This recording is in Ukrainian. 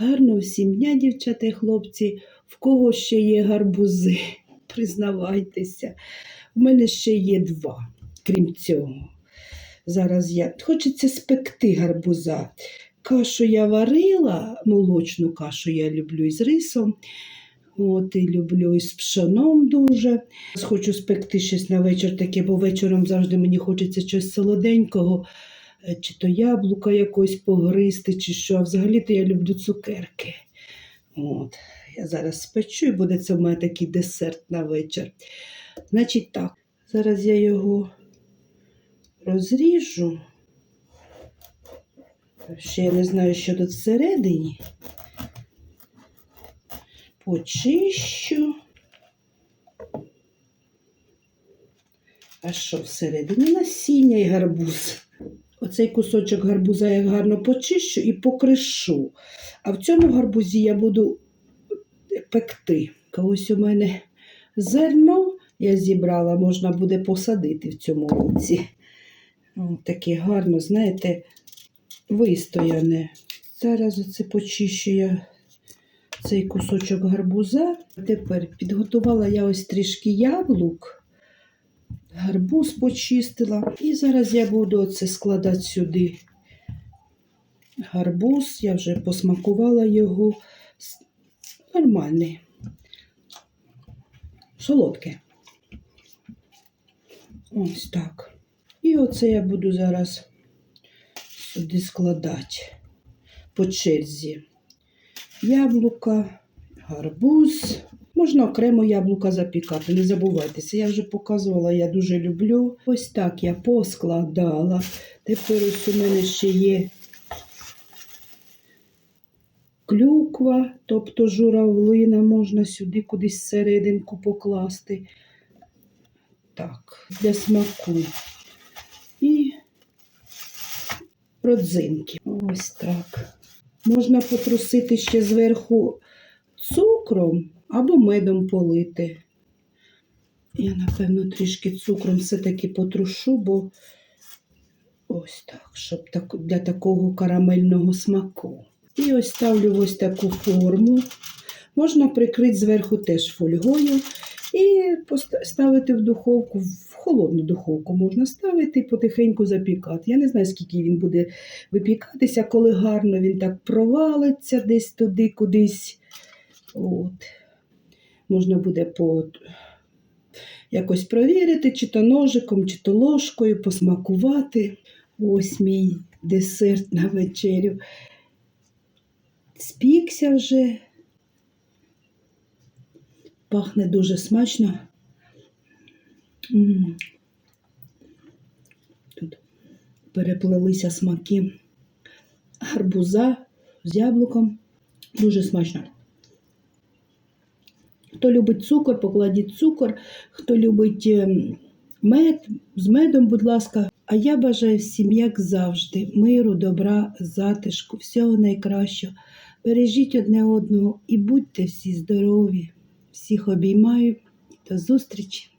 Гарного всім дня, дівчата і хлопці. В кого ще є гарбузи? Признавайтеся. У мене ще є два, крім цього. Зараз я хочеться спекти гарбуза. Кашу я варила, молочну кашу я люблю із рисом. От, і люблю із пшоном дуже. Хочу спекти щось на вечір таке, бо вечором завжди мені хочеться щось солоденького, чи то яблука якось погризти, чи що. А взагалі-то я люблю цукерки. От. Я зараз спечу і буде це в мене такий десерт на вечір. Значить так, зараз я його розріжу. Ще я не знаю, що тут всередині. Почищу. А що всередині насіння і гарбуз. Оцей кусочок гарбуза я гарно почищу і покришу. А в цьому гарбузі я буду пекти. Ось у мене зерно я зібрала, можна буде посадити в цьому році. Таке гарно, знаєте, вистояне. Зараз оце почищу я цей кусочок гарбуза. Тепер підготувала я ось трішки яблук, гарбуз почистила. І зараз я буду оце складати сюди гарбуз. Я вже посмакувала його. Нормальний. Солодке. Ось так. І оце я буду зараз сюди складати по черзі. Яблука, гарбуз. Можна окремо яблука запікати, не забувайтеся. Я вже показувала, я дуже люблю. Ось так я поскладала. Тепер ось у мене ще є клюква, тобто журавлина, можна сюди кудись серединку покласти. Так, для смаку. І родзинки. Ось так. Можна потрусити ще зверху цукром або медом полити. Я, напевно, трішки цукром все-таки потрушу, бо ось так, щоб так, для такого карамельного смаку. І ось ставлю ось таку форму. Можна прикрити зверху теж фольгою і ставити в духовку, в холодну духовку можна ставити і потихеньку запікати. Я не знаю, скільки він буде випікатися, коли гарно він так провалиться десь туди, кудись. От. Можна буде по... якось провірити, чи то ножиком, чи то ложкою, посмакувати. Ось мій десерт на вечерю. Спікся вже. Пахне дуже смачно. Тут переплелися смаки гарбуза з яблуком. Дуже смачно. Хто любить цукор, покладіть цукор. Хто любить ем, мед, з медом, будь ласка. А я бажаю всім, як завжди, миру, добра, затишку, всього найкращого. Бережіть одне одного і будьте всі здорові. Всіх обіймаю. До зустрічі!